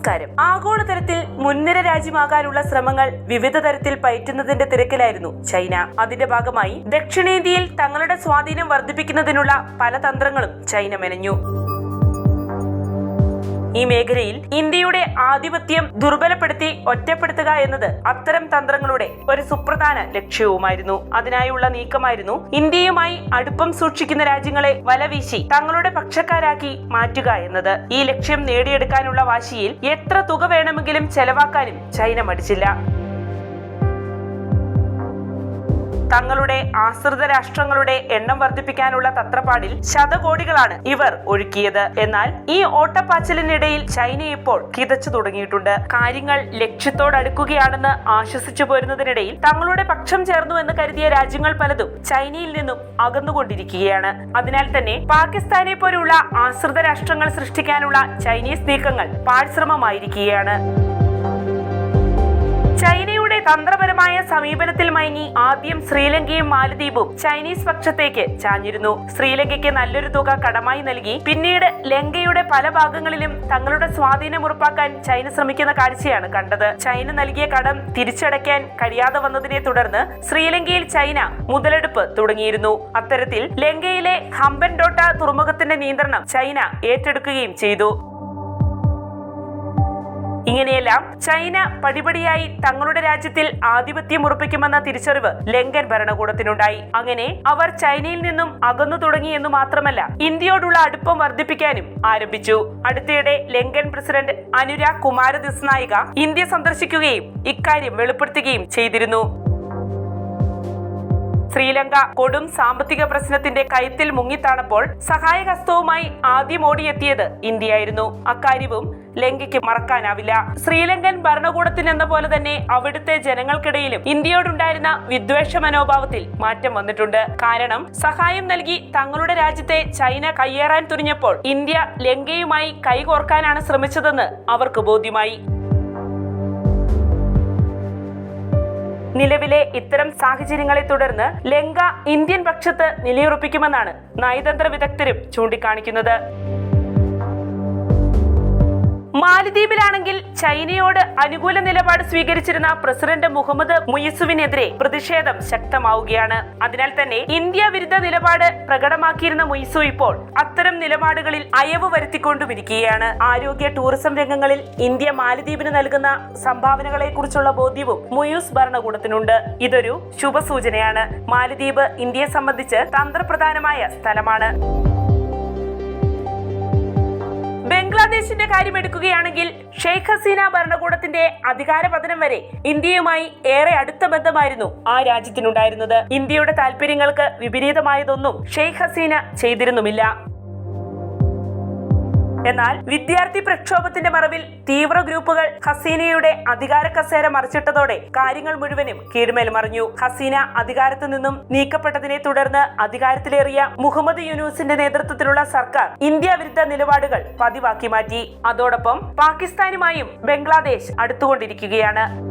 നമസ്കാരം ആഗോളതലത്തിൽ മുൻനിര രാജ്യമാകാനുള്ള ശ്രമങ്ങൾ വിവിധ തരത്തിൽ പയറ്റുന്നതിന്റെ തിരക്കിലായിരുന്നു ചൈന. അതിന്റെ ഭാഗമായി ദക്ഷിണേന്ത്യയിൽ തങ്ങളുടെ സ്വാധീനം വർദ്ധിപ്പിക്കുന്നതിനുള്ള പല തന്ത്രങ്ങളും ചൈന മെനഞ്ഞു. ഈ മേഖലയിൽ ഇന്ത്യയുടെ ആധിപത്യം ദുർബലപ്പെടുത്തി ഒറ്റപ്പെടുത്തുക എന്നത് അത്തരം തന്ത്രങ്ങളുടെ ഒരു സുപ്രധാന ലക്ഷ്യവുമായിരുന്നു. അതിനായുള്ള നീക്കമായിരുന്നു ഇന്ത്യയുമായി അടുപ്പം സൂക്ഷിക്കുന്ന രാജ്യങ്ങളെ വലവീശി തങ്ങളുടെ പക്ഷക്കാരാക്കി മാറ്റുക എന്നത്. ഈ ലക്ഷ്യം നേടിയെടുക്കാനുള്ള വാശിയിൽ എത്ര തുക വേണമെങ്കിലും ചെലവാക്കാനും ചൈന മടിച്ചില്ല. തങ്ങളുടെ ആശ്രിത രാഷ്ട്രങ്ങളുടെ എണ്ണം വർദ്ധിപ്പിക്കാനുള്ള തത്രപ്പാടിൽ ശതകോടികളാണ് ഇവർ ഒഴുക്കിയത്. എന്നാൽ ഈ ഓട്ടപ്പാച്ചിലിനിടയിൽ ചൈന ഇപ്പോൾ കിതച്ചു തുടങ്ങിയിട്ടുണ്ട്. കാര്യങ്ങൾ ലക്ഷ്യത്തോടടുക്കുകയാണെന്ന് ആശ്വസിച്ചു പോരുന്നതിനിടയിൽ തങ്ങളുടെ പക്ഷം ചേർന്നു എന്ന് കരുതിയ രാജ്യങ്ങൾ പലതും ചൈനയിൽ നിന്നും അകന്നുകൊണ്ടിരിക്കുകയാണ്. അതിനാൽ തന്നെ പാകിസ്ഥാനെ പോലുള്ള ആശ്രിത രാഷ്ട്രങ്ങൾ സൃഷ്ടിക്കാനുള്ള ചൈനീസ് നീക്കങ്ങൾ പാഴ്ശ്രമമായിരിക്കുകയാണ്. തന്ത്രപരമായ സമീപനത്തിൽ മയങ്ങി ആദ്യം ശ്രീലങ്കയും മാലദ്വീപും ചൈനീസ് പക്ഷത്തേക്ക് ചാഞ്ഞിരുന്നു. ശ്രീലങ്കയ്ക്ക് നല്ലൊരു തുക കടമായി നൽകി. പിന്നീട് ലങ്കയുടെ പല ഭാഗങ്ങളിലും തങ്ങളുടെ സ്വാധീനം ഉറപ്പാക്കാൻ ചൈന ശ്രമിക്കുന്ന കാഴ്ചയാണ് കണ്ടത്. ചൈന നൽകിയ കടം തിരിച്ചടയ്ക്കാൻ കഴിയാതെ വന്നതിനെ തുടർന്ന് ശ്രീലങ്കയിൽ ചൈന മുതലെടുപ്പ് തുടങ്ങിയിരുന്നു. അത്തരത്തിൽ ലങ്കയിലെ ഹമ്പൻഡോട്ട തുറമുഖത്തിന്റെ നിയന്ത്രണം ചൈന ഏറ്റെടുക്കുകയും ചെയ്തു. ഇങ്ങനെയെല്ലാം ചൈന പടിപടിയായി തങ്ങളുടെ രാജ്യത്തിൽ ആധിപത്യം ഉറപ്പിക്കുമെന്ന തിരിച്ചറിവ് ലങ്കൻ ഭരണകൂടത്തിനുണ്ടായി. അങ്ങനെ അവർ ചൈനയിൽ നിന്നും അകന്നു എന്ന് മാത്രമല്ല ഇന്ത്യയോടുള്ള അടുപ്പം വർദ്ധിപ്പിക്കാനും ആരംഭിച്ചു. അടുത്തിടെ ലങ്കൻ പ്രസിഡന്റ് അനുരാഗ് കുമാരദിസ്നായിക ഇന്ത്യ സന്ദർശിക്കുകയും ഇക്കാര്യം വെളിപ്പെടുത്തുകയും ചെയ്തിരുന്നു. ശ്രീലങ്ക കൊടും സാമ്പത്തിക പ്രശ്നത്തിന്റെ കയത്തിൽ മുങ്ങിത്താണപ്പോൾ സഹായഹസ്തവുമായി ആദ്യം ഓടിയെത്തിയത് ഇന്ത്യയായിരുന്നു. അക്കാര്യവും ലങ്കയ്ക്ക് മറക്കാനാവില്ല. ശ്രീലങ്കൻ ഭരണകൂടത്തിനെന്ന പോലെ തന്നെ അവിടുത്തെ ജനങ്ങൾക്കിടയിലും ഇന്ത്യയോടുണ്ടായിരുന്ന വിദ്വേഷ മനോഭാവത്തിൽ മാറ്റം വന്നിട്ടുണ്ട്. കാരണം സഹായം നൽകി തങ്ങളുടെ രാജ്യത്തെ ചൈന കയ്യേറാൻ തുനിഞ്ഞപ്പോൾ ഇന്ത്യ ലങ്കയുമായി കൈകോർക്കാനാണ് ശ്രമിച്ചതെന്ന് അവർക്ക് ബോധ്യമായി. നിലവിലെ ഇത്തരം സാഹചര്യങ്ങളെ തുടർന്ന് ലങ്ക ഇന്ത്യൻ പക്ഷത്ത് നിലയുറപ്പിക്കുമെന്നാണ് നയതന്ത്ര വിദഗ്ധരും ചൂണ്ടിക്കാണിക്കുന്നത്. മാലദ്വീപിലാണെങ്കിൽ ചൈനയോട് അനുകൂല നിലപാട് സ്വീകരിച്ചിരുന്ന പ്രസിഡന്റ് മുഹമ്മദ് മുയസുവിനെതിരെ പ്രതിഷേധം ശക്തമാവുകയാണ്. അതിനാൽ തന്നെ ഇന്ത്യ വിരുദ്ധ നിലപാട് പ്രകടമാക്കിയിരുന്ന മുയിസു ഇപ്പോൾ അത്തരം നിലപാടുകളിൽ അയവ് വരുത്തിക്കൊണ്ടുമിരിക്കുകയാണ്. ആരോഗ്യ ടൂറിസം രംഗങ്ങളിൽ ഇന്ത്യ മാലദ്വീപിന് നൽകുന്ന സംഭാവനകളെ കുറിച്ചുള്ള ബോധ്യവും മുയൂസ് ഭരണകൂടത്തിനുണ്ട്. ഇതൊരു ശുഭസൂചനയാണ്. മാലദ്വീപ് ഇന്ത്യയെ സംബന്ധിച്ച് തന്ത്രപ്രധാനമായ സ്ഥലമാണ്. ബംഗ്ലാദേശിന്റെ കാര്യം എടുക്കുകയാണെങ്കിൽ ഷെയ്ഖ് ഹസീന ഭരണകൂടത്തിന്റെ അധികാര പതനം വരെ ഇന്ത്യയുമായി ഏറെ അടുത്ത ബന്ധമായിരുന്നു ആ രാജ്യത്തിനുണ്ടായിരുന്നത്. ഇന്ത്യയുടെ താല്പര്യങ്ങൾക്ക് വിപരീതമായതൊന്നും ഷെയ്ഖ് ഹസീന ചെയ്തിരുന്നുമില്ല. എന്നാൽ വിദ്യാർത്ഥി പ്രക്ഷോഭത്തിന്റെ മറവിൽ തീവ്ര ഗ്രൂപ്പുകൾ ഹസീനയുടെ അധികാര കസേര മറിച്ചിട്ടതോടെ കാര്യങ്ങൾ മുഴുവനും കീഴ്മേൽ മറിഞ്ഞു. ഹസീന അധികാരത്തിൽ നിന്നും നീക്കപ്പെട്ടതിനെ തുടർന്ന് അധികാരത്തിലേറിയ മുഹമ്മദ് യൂനൂസിന്റെ നേതൃത്വത്തിലുള്ള സർക്കാർ ഇന്ത്യ വിരുദ്ധ നിലപാടുകൾ പതിവാക്കി മാറ്റി. അതോടൊപ്പം പാകിസ്ഥാനുമായും ബംഗ്ലാദേശ് അടുത്തുകൊണ്ടിരിക്കുകയാണ്.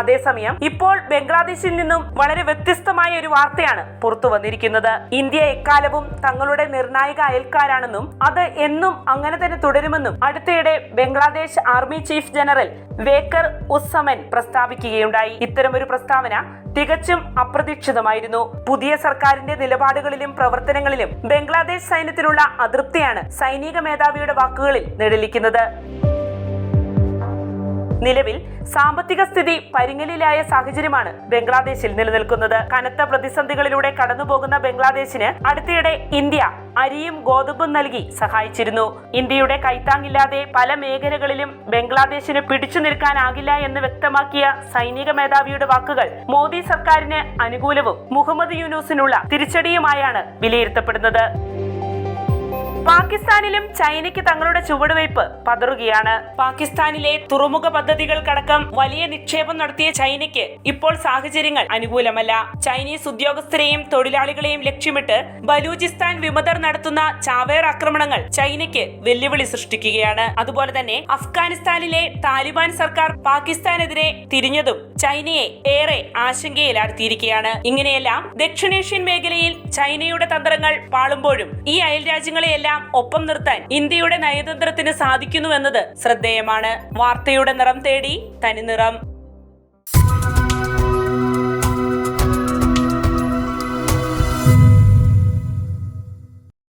അതേസമയം ഇപ്പോൾ ബംഗ്ലാദേശിൽ നിന്നും വളരെ വ്യത്യസ്തമായ ഒരു വാർത്തയാണ് പുറത്തു വന്നിരിക്കുന്നത്. ഇന്ത്യ എക്കാലവും തങ്ങളുടെ നിർണായക അയൽക്കാരാണെന്നും അത് എന്നും അങ്ങനെ തന്നെ തുടരുമെന്നും അടുത്തിടെ Bangladesh army chief general Waker Uzzaman പ്രസ്താവിക്കുകയുണ്ടായി. ഇത്തരം ഒരു പ്രസ്താവന തികച്ചും അപ്രതീക്ഷിതമായിരുന്നു. പുതിയ സർക്കാരിന്റെ നിലപാടുകളിലും പ്രവർത്തനങ്ങളിലും ബംഗ്ലാദേശ് സൈന്യത്തിനുള്ള അതൃപ്തിയാണ് സൈനിക മേധാവിയുടെ വാക്കുകളിൽ നിഴലിക്കുന്നത്. നിലവിൽ സാമ്പത്തിക സ്ഥിതി പരിങ്ങലിലായ സാഹചര്യമാണ് ബംഗ്ലാദേശിൽ നിലനിൽക്കുന്നത്. കനത്ത പ്രതിസന്ധികളിലൂടെ കടന്നുപോകുന്ന ബംഗ്ലാദേശിന് അടുത്തിടെ ഇന്ത്യ അരിയും ഗോതമ്പും നൽകി സഹായിച്ചിരുന്നു. ഇന്ത്യയുടെ കൈത്താങ്ങില്ലാതെ പല മേഖലകളിലും ബംഗ്ലാദേശിന് പിടിച്ചു നിൽക്കാനാകില്ല എന്ന് വ്യക്തമാക്കിയ സൈനിക മേധാവിയുടെ വാക്കുകൾ മോദി സർക്കാരിന് അനുകൂലവും മുഹമ്മദ് യൂനൂസിനുള്ള തിരിച്ചടിയുമായാണ് വിലയിരുത്തപ്പെടുന്നത്. പാകിസ്ഥാനിലും ചൈനയ്ക്ക് തങ്ങളുടെ ചുവടുവയ്പ് പതറുകയാണ്. പാകിസ്ഥാനിലെ തുറമുഖ പദ്ധതികൾക്കടക്കം വലിയ നിക്ഷേപം നടത്തിയ ചൈനയ്ക്ക് ഇപ്പോൾ സാഹചര്യങ്ങൾ അനുകൂലമല്ല. ചൈനീസ് ഉദ്യോഗസ്ഥരെയും തൊഴിലാളികളെയും ലക്ഷ്യമിട്ട് ബലൂചിസ്ഥാൻ വിമതർ നടത്തുന്ന ചാവേർ ആക്രമണങ്ങൾ ചൈനയ്ക്ക് വെല്ലുവിളി സൃഷ്ടിക്കുകയാണ്. അതുപോലെ തന്നെ അഫ്ഗാനിസ്ഥാനിലെ താലിബാൻ സർക്കാർ പാകിസ്ഥാനെതിരെ തിരിഞ്ഞതും ചൈനയെ ഏറെ ആശങ്കയിലാഴ്ത്തിയിരിക്കുകയാണ്. ഇങ്ങനെയെല്ലാം ദക്ഷിണേഷ്യൻ മേഖലയിൽ ചൈനയുടെ തന്ത്രങ്ങൾ പാളുമ്പോഴും ഈ അയൽ രാജ്യങ്ങളെയെല്ലാം രാജ്യങ്ങളെയെല്ലാം ഒപ്പം നിർത്താൻ ഇന്ത്യയുടെ നയതന്ത്രത്തിന് സാധിക്കുന്നുവെന്നത് ശ്രദ്ധേയമാണ്. വാർത്തയുടെ നിറം തേടി തനിനിറം.